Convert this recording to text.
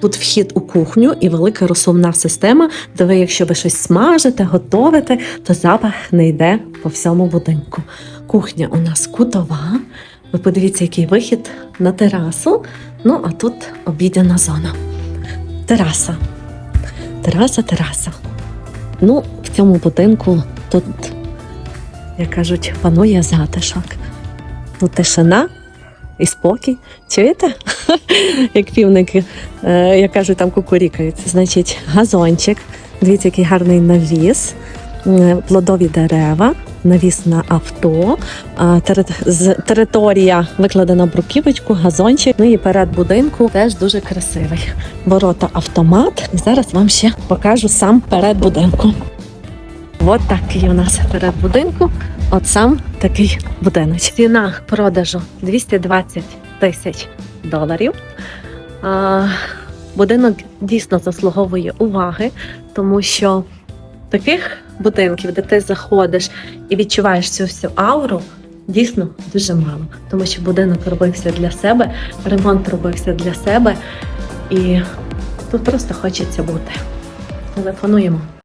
Тут вхід у кухню і велика розсувна система, де ви, якщо ви щось смажите, готовите, то запах не йде по всьому будинку. Кухня у нас кутова. Ви подивіться, який вихід на терасу. Ну, а тут обідяна зона. Тераса. Тераса, тераса. Ну, в цьому будинку тут, як кажуть, панує затишок. Тут тишина і спокій. Чуєте? Як півники, е, як кажуть, там кукурікають. Значить, газончик. Дивіться, який гарний навіс, плодові дерева, навіс на авто, територія викладена бруківочку, газончик. Ну і перед будинку теж дуже красивий. Ворота автомат. Зараз вам ще покажу сам перед будинку. От такий у нас перед будинку. От сам такий будинок. Ціна продажу 220 тисяч доларів. А, будинок дійсно заслуговує уваги, тому що таких будинків, де ти заходиш і відчуваєш цю всю ауру, дійсно дуже мало. Тому що будинок робився для себе, ремонт робився для себе, і тут просто хочеться бути. Телефонуємо.